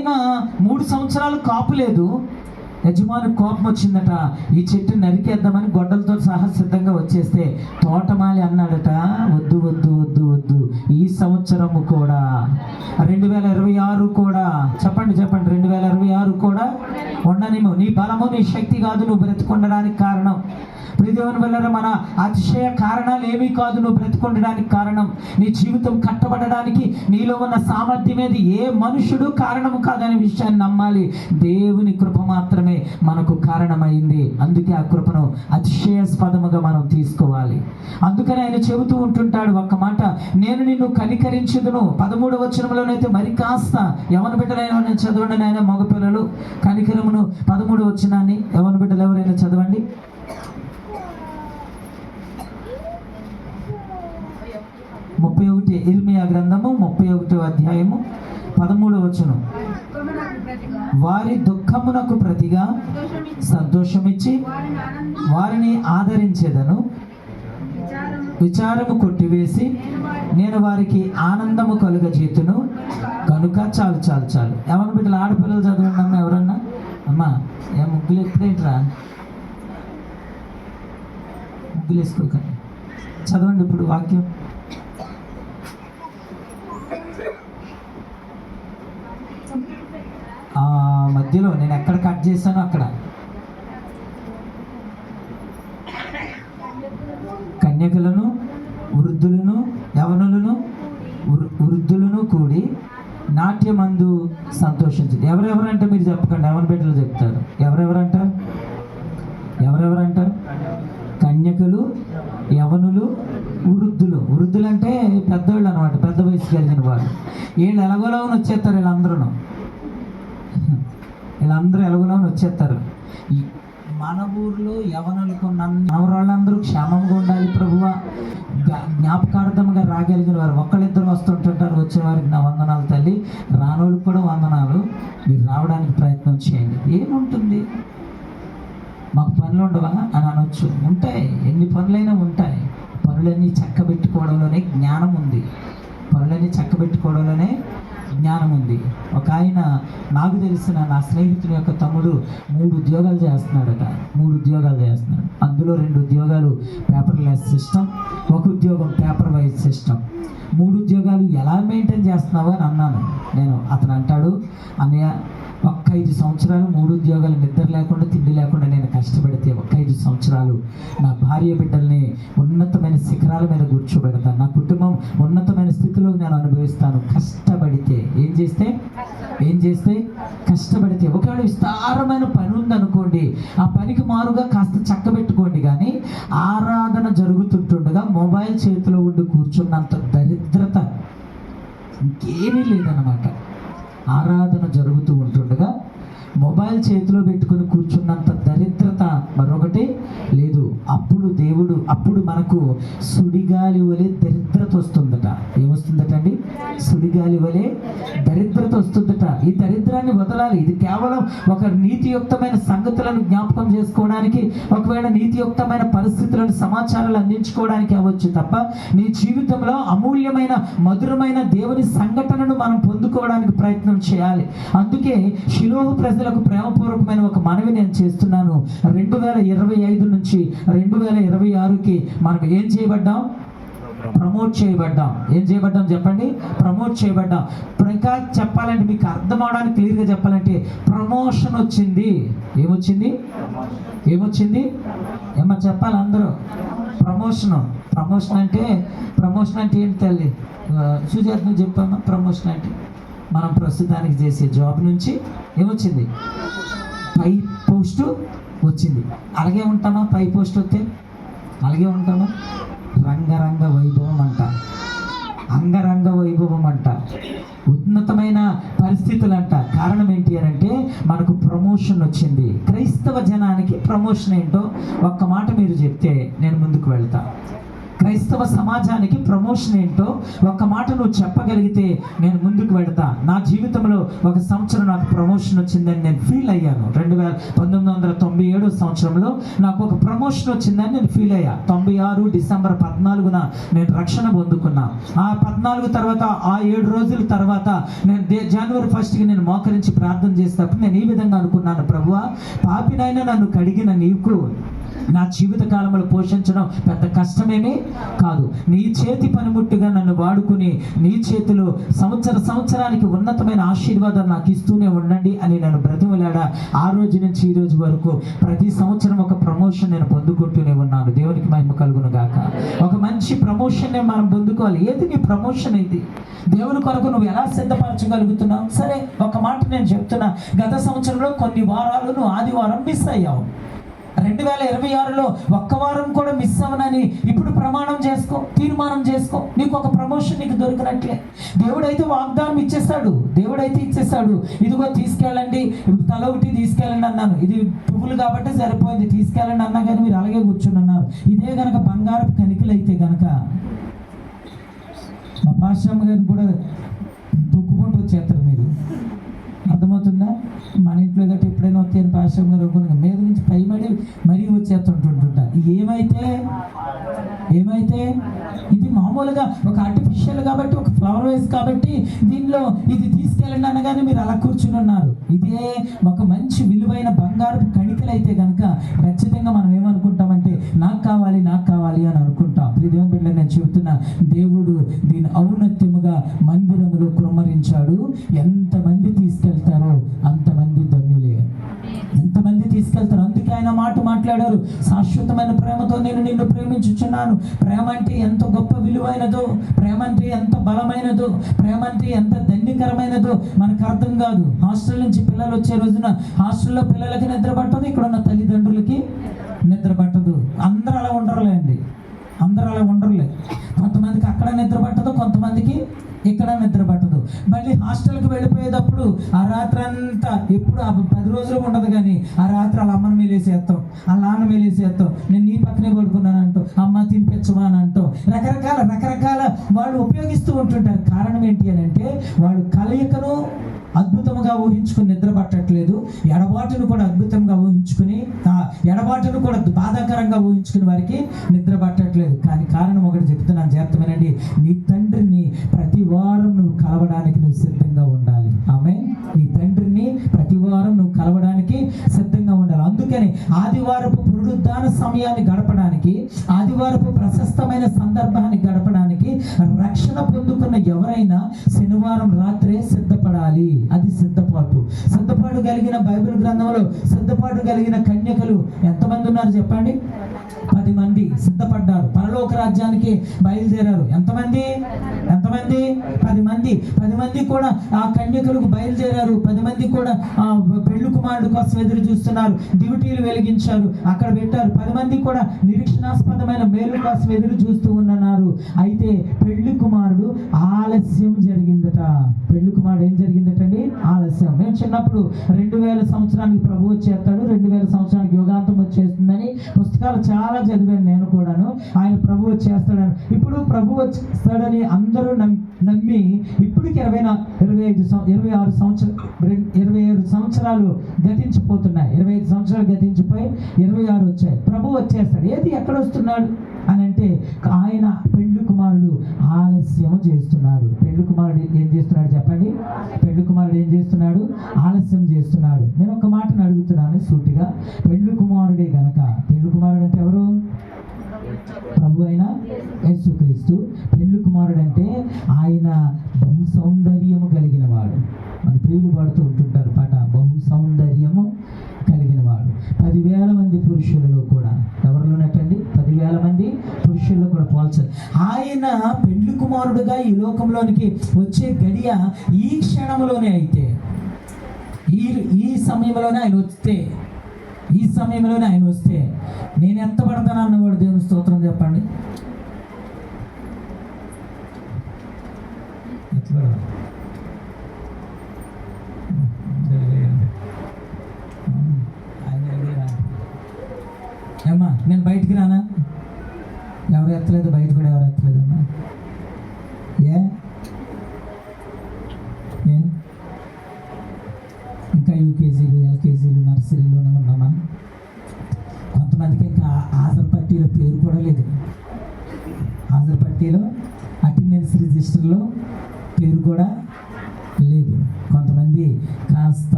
ఆయన మూడు సంవత్సరాలు కాపు లేదు. యజమాని కోపం వచ్చిందట. ఈ చెట్టు నరికేద్దామని గొడ్డలతో సహా సిద్ధంగా వచ్చేస్తే తోటమాలి అన్నాడట. వద్దు వద్దు వద్దు వద్దు. ఈ సంవత్సరము కూడా రెండు వేల ఇరవై ఆరు కూడా చెప్పండి చెప్పండి. రెండు వేల ఇరవై ఆరు కూడా ఉండనిము నీ బలము నీ శక్తి కాదు నువ్వు బ్రతికొండడానికి కారణం. ప్రియదేవుని వల్ల మన అతిశయ కారణాలు ఏమీ కాదు నువ్వు బ్రతికొండడానికి కారణం. నీ జీవితం కట్టబడడానికి నీలో ఉన్న సామర్థ్యం ఏది? ఏ మనుషుడు కారణం కాదనే విషయాన్ని నమ్మాలి. దేవుని కృప మాత్రమే మనకు కారణమైంది. అందుకే ఆ కృపను అతిశయాస్పదముగా మనం తీసుకోవాలి. అందుకని ఆయన చెబుతూ ఉంటుంటాడు ఒక్క మాట నేను నిన్ను కలికరించేదను పదమూడు వచనంలోనైతే మరి కాస్త ఎవరి బిడ్డలైనా నేను చదవండి ఆయన మగపిల్లలు. కనికరమును పదమూడు వచనాన్ని ఎవరి బిడ్డలు ఎవరైనా చదవండి. ముప్పై ఒకటి ఇర్మియా గ్రంథము ముప్పై ఒకటో అధ్యాయము పదమూడు వచనం. వారి దుఃఖమునకు ప్రతిగా సంతోషమిచ్చి వారిని ఆదరించేదను. విచారము కొట్టివేసి నేను వారికి ఆనందము కలుగజేతును. కనుక చాలు చాలు చాలు. ఎవరి బిడ్డలు ఆడపిల్లలు చదవండి అమ్మ ఎవరన్నా? అమ్మా ఏ ముగ్గులు ఎప్పుడేంట్రా? ముగ్గులు వేసుకోకండి. చదవండి ఇప్పుడు వాక్యం. ఆ మధ్యలో నేను ఎక్కడ కట్ చేశానో అక్కడ. మందు సంతోషించండి ఎవరెవరంటే మీరు చెప్పకండి ఎవరి బిడ్డలు చెప్తారు? ఎవరెవరంట? ఎవరెవరంట? కన్యకలు యవనులు వృద్ధులు. వృద్ధులు అంటే పెద్దవాళ్ళు అనమాట పెద్ద వయసు కలిగిన వాళ్ళు. వీళ్ళు ఎలాగోలా వచ్చేస్తారు వీళ్ళందరూ వీళ్ళందరూ ఎలాగోలా వచ్చేస్తారు. మన ఊర్లో యవనులకు నవరాళ్ళందరూ క్షేమంగా ఉండాలి ప్రభువ. జ్ఞాపకార్థంగా రాగలిగిన వారు ఒక్కళ్ళిద్దరు వస్తుంటుంటారు. వచ్చే వారికి నా వందనాలు తల్లి. రానోళ్ళకి కూడా వందనాలు. మీరు రావడానికి ప్రయత్నం చేయండి. ఏముంటుంది? మాకు పనులు ఉండవా? అని అనొచ్చు. ఉంటాయి. ఎన్ని పనులైనా ఉంటాయి. పనులన్నీ చక్కబెట్టుకోవడంలోనే జ్ఞానం ఉంది. పనులన్నీ చక్కబెట్టుకోవడంలోనే జ్ఞానం ఉంది ఒక ఆయన నాకు తెలిసిన నా స్నేహితుని యొక్క తమ్ముడు మూడు ఉద్యోగాలు చేస్తున్నాడట. మూడు ఉద్యోగాలు చేస్తున్నాడు. అందులో రెండు ఉద్యోగాలు పేపర్లెస్ సిస్టమ్ ఒక ఉద్యోగం పేపర్ వైజ్ సిస్టమ్ మూడు ఉద్యోగాలు ఎలా మెయింటైన్ చేస్తున్నావు అని అన్నాను. నేను అతను అంటాడు అన్నయ్య ఒక్క ఐదు సంవత్సరాలు మూడు ఉద్యోగాలు నిద్ర లేకుండా తిండి లేకుండా నేను కష్టపడితే ఒక్క ఐదు సంవత్సరాలు నా భార్య బిడ్డల్ని ఉన్నతమైన శిఖరాల మీద కూర్చోబెడతాను నా కుటుంబం ఉన్నతమైన స్థితిలో నేను అనుభవిస్తాను. కష్టపడితే ఏం చేస్తే? ఏం చేస్తే? కష్టపడితే. ఒకవేళ విస్తారమైన పని ఉందనుకోండి ఆ పనికి మారుగా కాస్త చక్కబెట్టుకోండి కానీ ఆరాధన జరుగుతుంటుండగా మొబైల్ చేతిలో ఉండి కూర్చున్నంత దరిద్రత ఇంకేమీ లేదన్నమాట. ఆరాధన జరుగుతూ ఉంటుండగా మొబైల్ చేతిలో పెట్టుకుని కూర్చున్నంత దరిద్రత మరొకటి లేదు. అప్పుడు దేవుడు అప్పుడు మనకు సుడిగాలి వలె దరిద్రత వస్తుందట. ఏమొస్తుందట అండి? సుడిగాలి వలె దరిద్రత వస్తుందట. ఈ దరిద్రాన్ని వదలాలి. ఇది కేవలం ఒక నీతియుక్తమైన సంగతులను జ్ఞాపకం చేసుకోవడానికి ఒకవేళ నీతియుక్తమైన పరిస్థితులను సమాచారాలు అందించుకోవడానికి అవ్వచ్చు తప్ప నీ జీవితంలో అమూల్యమైన మధురమైన దేవుని సంఘటనను మనం పొందుకోవడానికి ప్రయత్నం చేయాలి. అందుకే శిలోహు ప్రజలకు ప్రేమపూర్వకమైన ఒక మనవి నేను చేస్తున్నాను. రెండు వేల ఇరవై ఐదు నుంచి రెండు వేల ఇరవై ఆరుకి మనం ఏం చేయబడ్డాం? ప్రమోట్ చేయబడ్డాం. ఏం చేయబడ్డాం చెప్పండి? ప్రమోట్ చేయబడ్డాం. ఇంకా చెప్పాలంటే మీకు అర్థం అవడానికి క్లియర్గా చెప్పాలంటే ప్రమోషన్ వచ్చింది. ఏమొచ్చింది? ఏమొచ్చింది? ఏమో చెప్పాలి అందరూ. ప్రమోషన్. ప్రమోషన్ అంటే ప్రమోషన్ అంటే ఏంటి తల్లి? ఆ, సుజాత నువ్వు చెప్పమ్మా ప్రమోషన్ అంటే. మనం ప్రస్తుతానికి చేసే జాబ్ నుంచి ఏమొచ్చింది? పై పోస్టు వచ్చింది. అలాగే ఉంటామా? పై పోస్ట్ వస్తే? అలాగే ఉంటామా? రంగరంగ వైభవం అంట. అంగరంగ వైభవం అంట. ఉన్నతమైన పరిస్థితులు అంట కారణం ఏంటి అని అంటే మనకు ప్రమోషన్ వచ్చింది. క్రైస్తవ జనానికి ప్రమోషన్ ఏంటో ఒక్క మాట మీరు చెప్తే నేను ముందుకు వెళ్తాను క్రైస్తవ సమాజానికి ప్రమోషన్ ఏంటో ఒక్క మాట నువ్వు చెప్పగలిగితే నేను ముందుకు వెడతా. నా జీవితంలో ఒక సంవత్సరం నాకు ప్రమోషన్ వచ్చిందని నేను ఫీల్ అయ్యాను. రెండు వేల పంతొమ్మిది వందల తొంభై ఏడు సంవత్సరంలో నాకు ఒక ప్రమోషన్ వచ్చిందని నేను ఫీల్ అయ్యా. తొంభై ఆరు డిసెంబర్ పద్నాలుగున నేను రక్షణ పొందుకున్నా. ఆ పద్నాలుగు తర్వాత ఆ ఏడు రోజుల తర్వాత నేను జనవరి ఫస్ట్కి నేను మోకరించి ప్రార్థన చేసేటప్పుడు నేను ఈ విధంగా అనుకున్నాను. ప్రభువా పాపినైనా నన్ను కడిగిన నీకు నా జీవిత కాలంలో పోషించడం పెద్ద కష్టమేమీ కాదు. నీ చేతి పనిముట్టుగా నన్ను వాడుకుని నీ చేతిలో సంవత్సర సంవత్సరానికి ఉన్నతమైన ఆశీర్వాదాలు నాకు ఇస్తూనే ఉండండి అని నన్ను బ్రతిమలాడా ఆ రోజు నుంచి ఈ రోజు వరకు ప్రతి సంవత్సరం ఒక ప్రమోషన్ నేను పొందుకుంటూనే ఉన్నాను. దేవునికి మహిమ కలుగును గాక. ఒక మంచి ప్రమోషన్ మనం పొందుకోవాలి. ఏది నీ ప్రమోషన్ ఇది? దేవుని కొరకు నువ్వు ఎలా సిద్ధపరచగలుగుతున్నావు? సరే ఒక మాట నేను చెప్తున్నా. గత సంవత్సరంలో కొన్ని వారాలు నువ్వు ఆదివారం మిస్ అయ్యావు. రెండు వేల ఇరవై ఆరులో ఒక్క వారం కూడా మిస్ అవ్వనని ఇప్పుడు ప్రమాణం చేసుకో తీర్మానం చేసుకో. నీకు ఒక ప్రమోషన్ నీకు దొరికినట్లే. దేవుడైతే వాగ్దానం ఇచ్చేస్తాడు. దేవుడైతే ఇచ్చేస్తాడు. ఇదిగో తీసుకెళ్ళండి తల ఒకటి తీసుకెళ్ళండి అన్నాను. ఇది పువ్వులు కాబట్టి సరిపోయింది. తీసుకెళ్ళండి అన్నా కానీ మీరు అలాగే కూర్చుని అన్నారు ఇదే గనక బంగారపు కనికలు అయితే గనక మా పాశ్రమ గారిని కూడా తొక్కుకుంటూ వచ్చేస్తారు. మీరు మన ఇంట్లో గట్టి ఎప్పుడైనా వస్తే పాశ్రం గారు మీద నుంచి పై మడి మరీ వచ్చేస్తుంటుంటుంట. ఏమైతే? ఏమైతే? ఇది మామూలుగా ఒక ఆర్టిఫిషియల్ కాబట్టి ఒక ఫ్లవర్ వేస్ కాబట్టి దీనిలో ఇది క్రిస్టియన్ అనగానే మీరు అలా కూర్చుని ఉన్నారు ఇదే ఒక మంచి విలువైన బంగారు కణికలు అయితే కనుక ఖచ్చితంగా మనం ఏమనుకుంటామంటే నాకు కావాలి నాకు కావాలి అని అనుకుంటాం. ప్రియ బిడ్డ నేను చెబుతున్నా దేవుడు దీని ఔన్నత్యముగా మందిరములో కుమ్మరించాడు. ఎంతమంది తీసుకెళ్తారో అంతమంది మాట మాట్లాడారు. శాశ్వతమైన ప్రేమతో నేను నిన్ను ప్రేమించుచున్నాను. ప్రేమ అంటే ఎంత గొప్ప విలువైనదో ప్రేమ అంటే ఎంత బలమైనదో ప్రేమ అంటే ఎంత ధన్యకరమైనదో మనకు అర్థం కాదు. హాస్టల్ నుంచి పిల్లలు వచ్చే రోజున హాస్టల్లో పిల్లలకి నిద్ర పట్టదు ఇక్కడ ఉన్న తల్లిదండ్రులకి నిద్ర పట్టదు. అందరూ అలా ఉండరులే అండి అందరూ అలా ఉండరులే. కొంతమందికి అక్కడ నిద్ర పట్టదు కొంతమందికి ఇక్కడ నిద్ర పట్టదు. మళ్ళీ హాస్టల్కి వెళ్ళిపోయేటప్పుడు ఆ రాత్రి అంతా ఎప్పుడు ఆ పది రోజులు ఉండదు కానీ ఆ రాత్రి వాళ్ళ అమ్మను మేలేసేస్తాం. వాళ్ళ నాన్న మేలేసేస్తాం. నేను నీ పక్కనే పడుకున్నాను అంటూ అమ్మ తినిపించమా అని అంటూ రకరకాల రకరకాల వాళ్ళు ఉపయోగిస్తూ ఉంటుంటారు. కారణం ఏంటి అని అంటే వాళ్ళు కలయికను అద్భుతంగా ఊహించుకుని నిద్ర పట్టట్లేదు ఎడబాటును కూడా అద్భుతంగా ఊహించుకుని ఎడబాటును కూడా బాధాకరంగా ఊహించుకుని వారికి నిద్ర పట్టట్లేదు కానీ కారణం ఒకటి చెప్తున్నాను జాగ్రత్తమేనండి. నీ తండ్రిని ప్రతి వారం నువ్వు కలవడానికి నువ్వు సిద్ధంగా ఉండాలి. ఆమె నీ తండ్రిని ప్రతి వారం నువ్వు కలవడానికి సిద్ధంగా ఉండాలి. అందుకని ఆదివారపు పునరుద్ధాన సమయాన్ని గడపడానికి ఆదివారపు ప్రశస్తమైన సందర్భాన్ని గడపడానికి రక్షణ పొందుకున్న ఎవరైనా శనివారం రాత్రే సిద్ధపడాలి. అది సిద్ధపాటు. సిద్ధపాటు కలిగిన బైబిల్ గ్రంథంలో సిద్ధపాటు కలిగిన కన్యకలు ఎంతమంది ఉన్నారు చెప్పండి? పది మంది సిద్ధపడ్డారు. పరలోక రాజ్యానికి బయలుదేరారు. ఎంతమంది? ఎంతమంది? పది మంది. పది మంది కూడా ఆ కన్యకులకు బయలుదేరారు. పది మంది కూడా ఆ పెళ్ళి కుమారుడు కోసం ఎదురు చూస్తున్నారు. డ్యూటీలు వెలిగించారు. అక్కడ పెట్టారు. పది మంది కూడా నిరీక్షణాస్పదమైన మేలు కోసం ఎదురు చూస్తూ ఉన్నారు అయితే పెళ్ళి కుమారుడు ఆలస్యం జరిగిందట. పెళ్ళి కుమారుడు ఏం జరిగిందటండి? ఆలస్యం. మేము చిన్నప్పుడు రెండు వేల సంవత్సరానికి ప్రభు వచ్చేస్తాడు. రెండు వేల సంవత్సరానికి యోగాంతం వచ్చేస్తుందని పుస్తకాలు చాలా చదివాను నేను కూడాను. ఆయన ప్రభు వచ్చేస్తాడని. ఇప్పుడు ప్రభు వచ్చేస్తాడని అందరూ నమ్మి నమ్మి ఇప్పటికి ఇరవై నా ఇరవై ఐదు ఇరవై ఆరు సంవత్సరాలు ఇరవై ఐదు సంవత్సరాలు గతించిపోతున్నాయి. ఇరవై ఐదు సంవత్సరాలు గతించిపోయి ఇరవై ఆరు వచ్చాయి. ప్రభు వచ్చేస్తాడు. ఏది ఎక్కడ వస్తున్నాడు? అని అంటే ఆయన పెళ్ళి కుమారుడు ఆలస్యం చేస్తున్నాడు. పెళ్ళి కుమారుడు ఏం చేస్తున్నాడు చెప్పండి? పెళ్ళి కుమారుడు ఏం చేస్తున్నాడు? ఆలస్యం చేస్తున్నాడు. నేను ఒక మాటను అడుగుతున్నాను సూటిగా. పెళ్ళి కుమారుడే గనక. పెళ్ళి కుమారుడు అంటే ఎవరు? ప్రభు అయిన యేసుక్రీస్తు పెళ్ళి కుమారుడు అంటే ఆయన బహు సౌందర్యము కలిగిన వాడు మన ప్రియులు పాడుతూ ఉంటుంటారు పాట బహు సౌందర్యము కలిగిన వాడు పదివేల మంది పురుషులలో కూడా ఎవరిలోనటండి పదివేల మంది పురుషుల్లో కూడా పోల్చారు ఆయన పెళ్ళి కుమారుడుగా ఈ లోకంలోనికి వచ్చే గడియ ఈ క్షణంలోనే అయితే ఈ ఈ సమయంలోనే ఆయన వస్తే ఈ సమయంలోనే ఆయన వస్తే నేను ఎంత పడతాను అన్నవాడు దేవుని స్తోత్రం చెప్పండి. ఏమ్మా నేను బయటికి రానా? ఎవరు ఎత్తలేదు? బయట కూడా ఎవరు ఎత్తలేదు?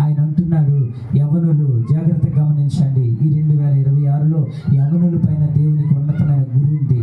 ఆయన అంటున్నాడు యవనులు జాగ్రత్త గమనించండి. ఈ రెండు వేల ఇరవై ఆరులో యవనుల పైన దేవునికి ఉన్నతమైన గురి ఉంది.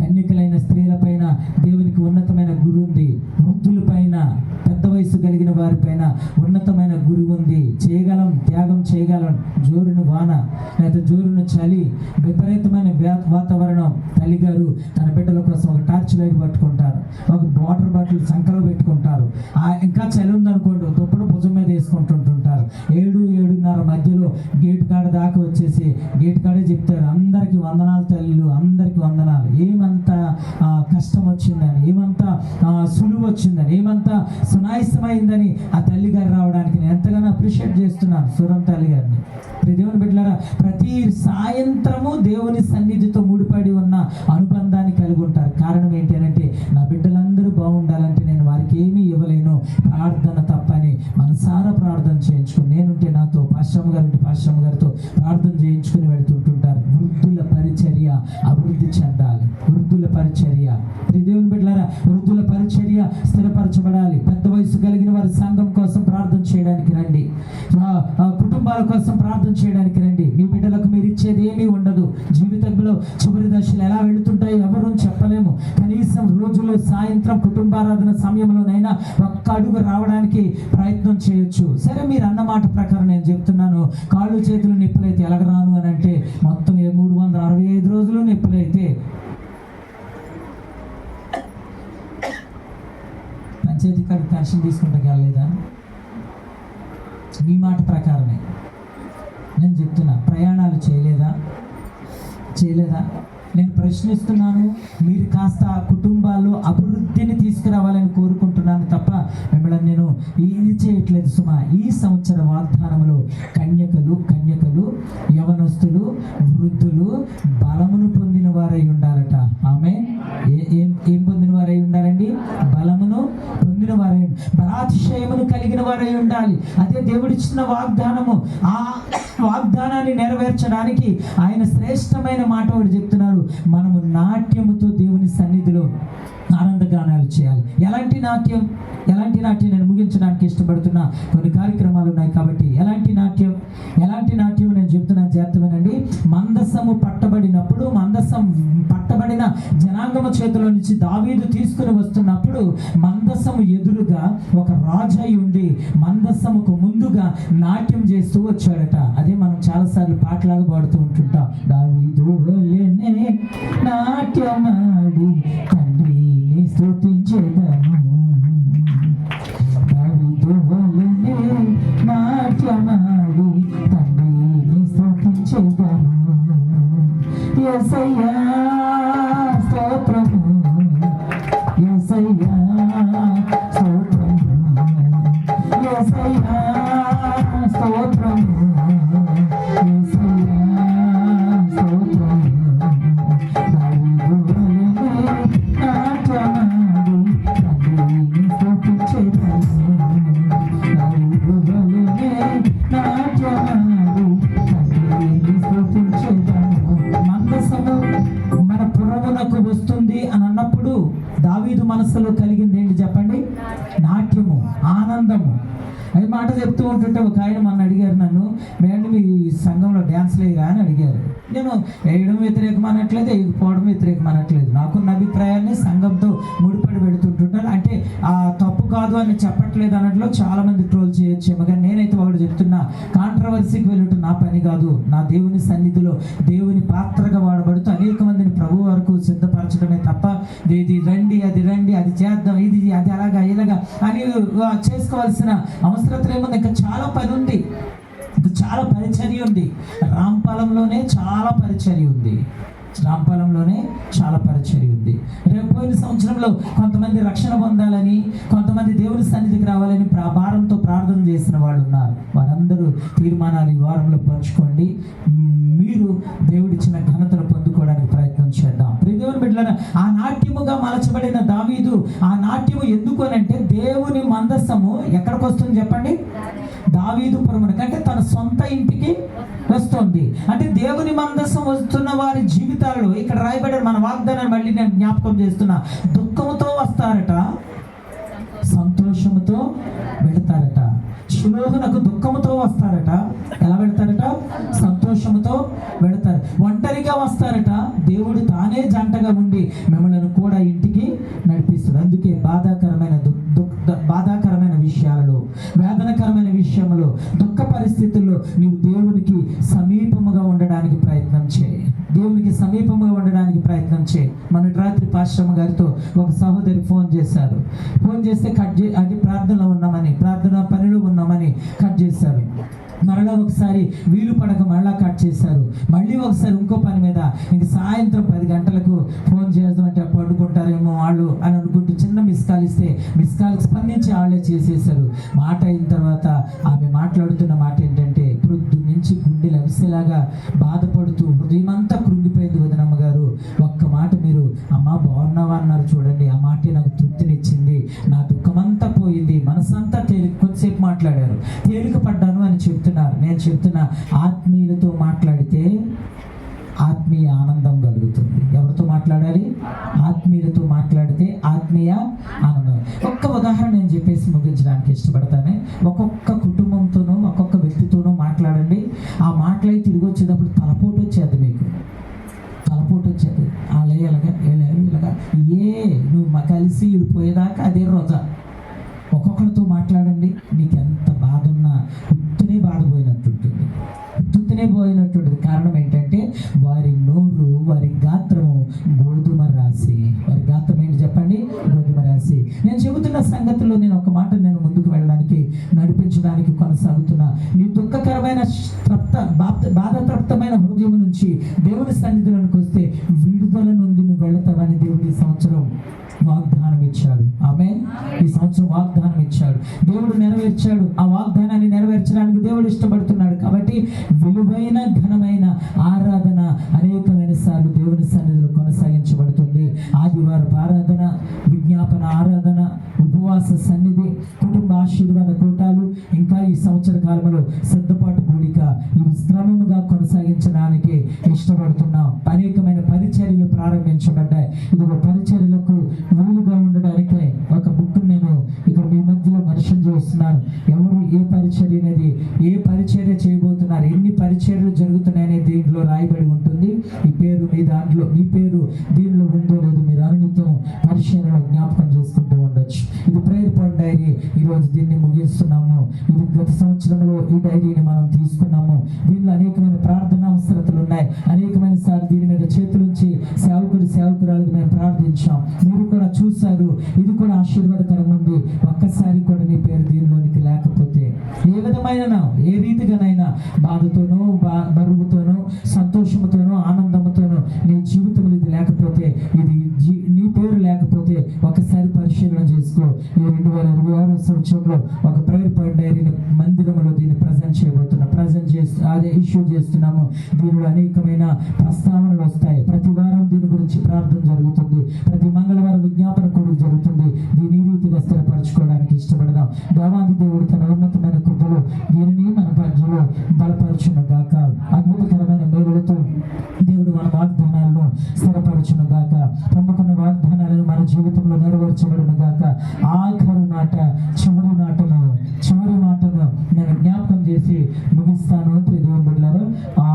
కన్యకలైన స్త్రీల పైన దేవునికి ఉన్నతమైన గురు ఉంది. వృద్ధుల పైన పెద్ద వయసు కలిగిన వారి పైన ఉన్నతమైన గురు ఉంది. చేయగలం త్యాగం చేయగలం జోరును వాన లేదా జోరును చలి విపరీతమైన వాతావరణం తల్లిగారు తన బిడ్డల కోసం ఒక టార్చ్ లైట్ పట్టుకుంటారు. ఒక వాటర్ బాటిల్ సంకలో పెట్టుకుంటారు. ఆ ఇంకా చలి ఉందనుకోండి దుప్పటి భుజం మీద వేసుకుంటుంటుంటారు. ఏడు ఏడున్నర మధ్యలో గేట్ కాడ దాకా వచ్చేసి గేట్ కాడే చెప్తారు. అందరికి వందనాలు తల్లులు అందరికి వందనాలు. ఏమంత కష్టం వచ్చిందని ఏమంత సులువు వచ్చిందని ఏమంత సునాయసమైందని ఆ తల్లి గారు రావడానికి నేను ఎంతగానో అప్రిషియేట్ చేస్తున్నాను. సూరం తల్లి గారిని దేవుని బిడ్డలారా ప్రతి సాయంత్రము దేవుని సన్నిధితో ముడిపడి ఉన్న అనుబంధాన్ని కలిగి ఉంటారు. కారణం ఏంటి అని అంటే నా బిడ్డలందరూ బాగుండాలంటే నేను వారికి ఏమీ ఇవ్వలేను. ప్రార్థన తప్పని మనసారా ప్రార్థన చేయించుకుని నేనుంటే నాతో పాశ్రమ గారు పాశ్రమ గారితో ప్రార్థన చేయించుకుని వెళుతుంటుంటారు వృద్ధుల పరిచర్య అభివృద్ధి చెందాలి. వృద్ధుల పరిచర్య. ప్రియ దేవుని బిడ్డలారా వృద్ధుల పరిచర్య స్థిరపరచబడాలి. పెద్ద వయసు కలిగిన వారి సంఘం కోసం ప్రార్థన చేయడానికి రండి. ఆ, కుటుంబాల కోసం ప్రార్థన చేయడానికి రండి. మీ బిడ్డలకు మీరు ఇచ్చేది ఏమీ ఉండదు. జీవితం సమయంలో చివరి దశలు ఎలా వెళుతుంటాయి ఎవరూ చెప్పలేము. కనీసం రోజులో సాయంత్రం కుటుంబారాధన సమయంలోనైనా ఒక్క అడుగు రావడానికి ప్రయత్నం చేయొచ్చు. సరే మీరు అన్న మాట ప్రకారం నేను చెప్తున్నాను. కాళ్ళు చేతులు నిప్పులైతే ఎలాగ రాను అని అంటే మొత్తం ఏ మూడు వందల అరవై ఐదు రోజులు నిప్పులైతే. పంచాయతీ కాడికి పెన్షన్ తీసుకుంటాకి వెళ్ళలేదా? మీ మాట ప్రకారమే. నేను చెప్తున్నా ప్రయాణాలు చేయలేదా? చేయలేదా? నేను ప్రశ్నిస్తున్నాను మీరు కాస్త కుటుంబాల్లో అభివృద్ధిని తీసుకురావాలని కోరుకుంటున్నాను తప్ప మిమ్మల్ని నేను ఇది చేయట్లేదు సుమా. ఈ సంవత్సర వాగ్దానంలో కన్యకలు కన్యకలు యవనస్తులు వృద్ధులు బలమును పొందిన వారై ఉండాలట. ఆమె ఏ- ఏం ఏం పొందిన వారై ఉండాలి? బలాతిశయమును కలిగిన వారై ఉండాలి. అదే దేవుడిచ్చిన వాగ్దానము. ఆ వాగ్దానాన్ని నెరవేర్చడానికి ఆయన శ్రేష్టమైన మాట వాడు చెప్తున్నారు. మనము నాట్యముతో దేవుని సన్నిధిలో ఆనందగానాలు చేయాలి. ఎలాంటి నాట్యం? ఎలాంటి నాట్యం నేను ముగించడానికి ఇష్టపడుతున్నా? కొన్ని కార్యక్రమాలు ఉన్నాయి కాబట్టి ఎలాంటి నాట్యం? ఎలాంటి నాట్యం నేను చెప్తున్నాను జాగ్రత్తమేనండి మందస్సము పట్టబడినప్పుడు మందస్సం పట్టబడిన జనాంగమ చేతిలో నుంచి దావీదు తీసుకుని వస్తున్నప్పుడు మందస్సము ఎదురుగా ఒక రాజు అయి ఉండి మందస్సముకు ముందుగా నాట్యం చేస్తూ వచ్చాడట. అదే మనం చాలాసార్లు పాటలాగా పాడుతూ ఉంటుంటాం. దావీదు నాట్యమాడి తండ్రిని స్థుతించేదము నాట్యమాడి తండ్రిని స్తుతించెదను యేసయ్యా వెళ్ళటం కాదు నా దేవుని సన్నిధిలో దేవుని పాత్రగా వాడబడుతూ అనేక మందిని ప్రభు వరకు సిద్ధపరచడమే తప్ప ఇది రండి అది రండి అది చేద్దాం ఇది అది అలాగా ఇలాగా అని చేసుకోవాల్సిన అవసరత ఏముంది? ఇంకా చాలా పని ఉంది. ఇంకా చాలా పరిచర్య ఉంది. రాంపాలెంలోనే చాలా పరిచర్య ఉంది. రాంపాలెంలోనే చాలా పరిచయం ఉంది. రేపు పోయిన సంవత్సరంలో కొంతమంది రక్షణ పొందాలని కొంతమంది దేవుని సన్నిధికి రావాలని ప్రా- భారంతో ప్రార్థన చేసిన వాళ్ళు ఉన్నారు. వారందరూ తీర్మానాలు ఈ వారంలో పంచుకోండి. మీరు దేవుడిచ్చిన ఘనతను తెలుసుకోవడానికి ప్రయత్నం చేద్దాం. ప్రియ ఆ నాట్యముగా మలచబడిన దావీదు ఆ నాట్యము ఎందుకు అని అంటే దేవుని మందస్సము ఎక్కడికి వస్తుంది చెప్పండి? దావీదు పురమునకు. అంటే తన సొంత ఇంటికి వస్తుంది. అంటే దేవుని మందస్సం వస్తున్న వారి జీవితాల్లో ఇక్కడ రాయబడిన మన వాగ్దానాన్ని మళ్ళీ నేను జ్ఞాపకం చేస్తున్నా. దుఃఖంతో వస్తారట సంతోషముతో వెళతారట. నాకు దుఃఖముతో వస్తారట ఎలా పెడతారట సంతోషముతో పెడతారు. ఒంటరిగా వస్తారట దేవుడు తానే జంటగా ఉండి మిమ్మల్ని కూడా ఇంటికి నడిపిస్తాడు. అందుకే బాధాకరమైన బాధాకరమైన విషయాలలో వేదనకరమైన విషయంలో దుఃఖ పరిస్థితుల్లో నీవు దేవునికి సమీపముగా ఉండడానికి ప్రయత్నం చేయి. దేవునికి సమీపముగా ఉండడానికి ప్రయత్నం చేయి. మన రాత్రి పాశ్రమ గారితో ఒక సహోదరి ఫోన్ చేశారు. ఫోన్ చేస్తే కట్ చే అది ప్రార్థనలో ఉన్నామని ప్రార్థన పనిలో ఉన్నామని కట్ చేశారు మరలా ఒకసారి వీలు పడక మరలా కట్ చేశారు మళ్ళీ ఒకసారి ఇంకో పని మీద ఇంక సాయంత్రం పది గంటలకు ఫోన్ చేద్దామంటే పడుకుంటారేమో వాళ్ళు అని అనుకుంటూ చిన్న మిస్ కాల్ ఇస్తే మిస్ కాల్ స్పందించి వాళ్ళే చేసేసారు మాట అయిన తర్వాత ఆమె మాట్లాడుతున్న మాట ఏంటంటే ప్రొద్దు నుంచి గుండెలు అవిసేలాగా బాధపడుతూ హృదయమంతా కృంగిపోయింది వదినమ్మ గారు. ఒక్క మాట మీరు అమ్మ బాగున్నావా? అన్నారు. చూడండి ఆ మాటే నాకు తృప్తినిచ్చింది. నా దుఃఖమంతా పోయింది. మనసంతా తేలి కొద్దిసేపు మాట్లాడారు. తేలిక పడ్డాను అని చెప్తున్నారు. నేను చెప్తున్నా ఆత్మీయులతో మాట్లాడితే ఆత్మీయ ఆనందం కలుగుతుంది. ఎవరితో మాట్లాడాలి? ఆత్మీయులతో మాట్లాడితే ఆత్మీయ ఆనందం. ఒక్క ఉదాహరణ నేను చెప్పేసి ముగించడానికి ఇష్టపడతానే. ఒక్కొక్క కుటుంబంతోనూ ఒక్కొక్క వ్యక్తితోనూ మాట్లాడండి. ఆ మాటలై తిరిగి వచ్చేటప్పుడు తలపోటు వచ్చేది మీకు. తలపోటు వచ్చేది. అలా ఇలాగా ఇలాగా ఏ నువ్వు కలిసి పోయేదాకా అదే రోజా. ఒక్కొక్కరితో మాట్లాడండి. గోధుమ నేను చెబుతున్న సంగతిలో నేను ఒక మాట నేను ముందుకు వెళ్ళడానికి నడిపించడానికి కొనసాగుతున్నా. నీ దుఃఖకరమైన తప్త బాధతప్తమైన హృదయం నుంచి దేవుని సన్నిధిలోనికి వస్తే విడుదల నుండి నువ్వు వెళతావని దేవుడి సంవత్సరం. వాగ్దానం ఇచ్చాడు ఆమె ఈ సంవత్సరం వాగ్దానం ఇచ్చాడు దేవుడు నెరవేర్చాడు. ఆ వాగ్దానాన్ని నెరవేర్చడానికి దేవుడు ఇష్టపడుతున్నాడు. కాబట్టి విలువైన ఘనమైన ఆరాధన అనేకమైన సార్లు దేవుని సన్నిధిలో కొనసాగించబడుతుంది. ఆదివారం ఆరాధన విజ్ఞాపన ఆరాధన ఉపవాస సన్నిధి కుటుంబ ఆశీర్వాద కూటాలు ఇంకా ఈ సంవత్సర కాలంలో సిద్ధపాటు కూడిక ఇవి క్రమముగా కొనసాగించడానికి ఇష్టపడుతున్నాం. అనేకమైన పరిచర్యలు ప్రారంభించబడ్డాయి. ఇది ఒక పరిచర్యలకు వీలుగా ఉండడానికి ఒక బుక్ నేను ఇక్కడ మీ మధ్యలో మెన్షన్ చేస్తున్నాను. ఎవరు ఏ పరిచర్య అనేది ఏ పరిచర్య చేయబోతున్నారు ఎన్ని పరిచర్యలు జరుగుతున్నాయి అనేది దీంట్లో రాయబడి ఉంటుంది. ఈ పేరు మీ దాంట్లో మీ పేరు దీనిలో ఉందో లేదో మీరు అనునిత్యం పరిశీలన జ్ఞాపకం చేసుకుంటూ ఉండొచ్చు. ఇది ప్రేయర్ పాయింట్ డైరీ ఈరోజు దీన్ని ముగిస్తున్నాము. ఇది గత సంవత్సరంలో ఈ డైరీని మనం తీసుకున్నాము దీనిలో అనేకమైన ప్రార్థన అవసరతలు ఉన్నాయి. అనేకమైన సార్లు దీని మీద చేతులుంచి సేవకుడు సేవకురాలకు మేము ప్రార్థించాం. మీరు కూడా చూశారు. ఇది కూడా ఆశీర్వాదకరంగా ఉంది. ఒక్కసారి కూడా నీ పేరు దీనిలోనికి లేకపోతే ఏ విధమైన ఏ రీతిగానైనా బాధతోనో బా బరువుతోనో సంతోషంతోనో ఆనందంతోనో నీ జీవితంలో ఇది లేకపోతే ఇది నీ పేరు లేకపోతే ఒకసారి పరిశీలన చేసుకో. ఈ రెండు వేల ఇరవై ఆరో సంవత్సరంలో ఒక ప్రేయర్ పాయింట్ డైరీని మందిరంలో దీన్ని ప్రజెంట్ చేయబోతున్నా. ప్రజెంట్ చేస్తూ అదే ఇష్యూ చేస్తున్నాము. దీనిలో అనేకమైన ప్రస్తావనలు వస్తాయి. ప్రతి వారం దీని గురించి ప్రార్థన జరుగుతుంది. ప్రతి మంగళ చేయడానికి ఇష్టపడదాం. దేవాది దేవుడు తన ఉన్నతమైన కృపలు దీనిని మన మధ్యలో బలపరచును గాక అద్భుతకరమైన మేలులతో దేవుడు మన వాగ్దానాలను స్థిరపరచును గాక పొందుకున్న వాగ్దానాలను మన జీవితంలో నెరవేర్చబడును గాక ఆఖరు మాట చివరి మాటను చివరి మాటను నేను జ్ఞాపకం చేసి ముగిస్తాను. దేవుని బిడ్డలారు ఆ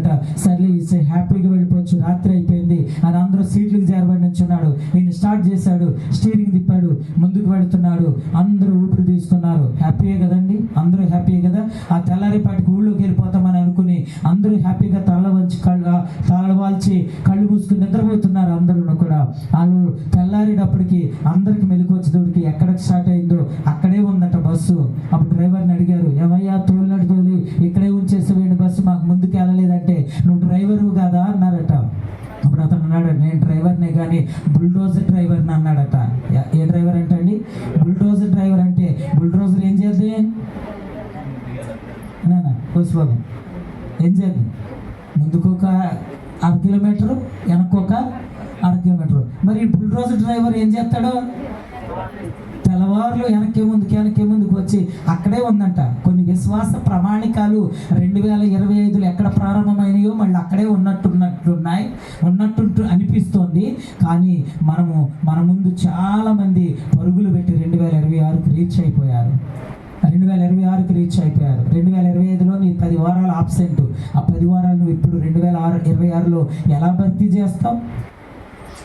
అని అనుకున్నాడట సర్లే ఇస్తే హ్యాపీగా వెళ్ళిపోవచ్చు. రాత్రి అయిపోయింది. అని అందరూ సీట్లకు చేరబడి నుంచున్నాడు. ఈయన స్టార్ట్ చేశాడు. స్టీరింగ్ తిప్పాడు. ముందుకు వెళుతున్నాడు. అందరూ ఊపిరి తీస్తున్నారు. హ్యాపీయే కదండి? అందరూ హ్యాపీయే కదా? ఆ తెల్లారిపాటికి ఊళ్ళోకి వెళ్ళిపోతామని అనుకుని అందరూ హ్యాపీగా తల వంచి కళ్ళు తల వాల్చి కళ్ళు మూసుకుని నిద్రపోతున్నారు అందరూ కూడా. వాళ్ళు తెల్లారేటప్పటికి అందరికి మెలకు దోడికి ఎక్కడ స్టార్ట్ అయిందో అక్కడే ఉందట బస్సు. అప్పుడు డ్రైవర్ని అడిగారు ఏమయ్యా తోలినట్టు తోలి. ఇక్కడే ఉంచేసేవేంటి బస్సు. మాకు ముందుకు వెళ్ళలేదంటే నువ్వు డ్రైవరు కదా అన్నారట. అప్పుడు అతను అన్నాడు నేను డ్రైవర్నే కానీ బుల్డోజర్ డ్రైవర్ని అన్నాడట. ఏ- ఏ డ్రైవర్ అంటే అండి? బుల్డోజర్ డ్రైవర్ అంటే బుల్డోజర్ ఏం చేద్ది నాన్న కోసిబాబు ఏం చేద్ది ముందుకు ఒక అర కిలోమీటరు వెనక్కి ఒక అర కిలోమీటరు. మరి బుల్డోజర్ డ్రైవర్ ఏం చేస్తాడు? తెల్లవారులు వెనక్కి ముందుకు వెనక్కి ముందుకు వచ్చి అక్కడే ఉందంట. కొన్ని విశ్వాస ప్రమాణికాలు రెండు వేల ఇరవై ఐదులో ఎక్కడ ప్రారంభమైనాయో మళ్ళీ అక్కడే ఉన్నట్టున్నట్టున్నాయి ఉన్నట్టు అనిపిస్తోంది. కానీ మనము మన ముందు చాలామంది పరుగులు పెట్టి రెండు వేల ఇరవై ఆరుకు రీచ్ అయిపోయారు. రెండు వేల ఇరవై ఆరుకి రీచ్ అయిపోయారు. రెండు వేల ఇరవై ఐదులో నీ పది వారాలు ఆబ్సెంట్ ఆ పది వారాలు నువ్వు ఇప్పుడు రెండు వేల ఆరు ఇరవై ఆరులో ఎలా భర్తీ చేస్తావు?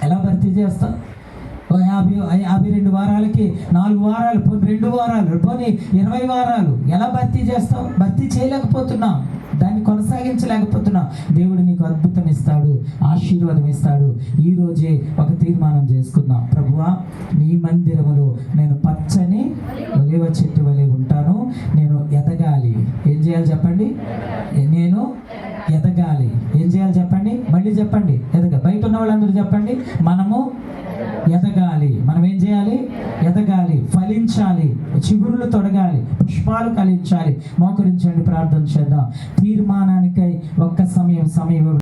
ఎలా భర్తీ చేస్తాం యాభై యాభై రెండు వారాలకి నాలుగు వారాలు రెండు వారాలు పోనీ ఇరవై వారాలు. ఎలా భర్తీ చేస్తాం? భర్తీ చేయలేకపోతున్నాం. దాన్ని కొనసాగించలేకపోతున్నాం. దేవుడు నీకు అద్భుతం ఇస్తాడు ఆశీర్వాదం ఇస్తాడు. ఈరోజే ఒక తీర్మానం చేసుకుందాం. ప్రభువా నీ మందిరములో నేను పచ్చని ఒలివ చెట్టు వలె ఉంటాను. నేను ఎదగాలి. ఏం చేయాలి చెప్పండి? నేను ఎదగాలి. ఏం చేయాలి చెప్పండి? మళ్ళీ చెప్పండి. ఎదగ. బయట ఉన్న వాళ్ళందరూ చెప్పండి. మనము ఎదగాలి. మనం ఏం చేయాలి? ఎదగాలి. ఫలించాలి. చిగురులు తొడగాలి. పుష్పాలు కలించాలి. మోకరించండి. ప్రార్థన చేద్దాం. తీర్మానానికై ఒక్క సమయం సమయం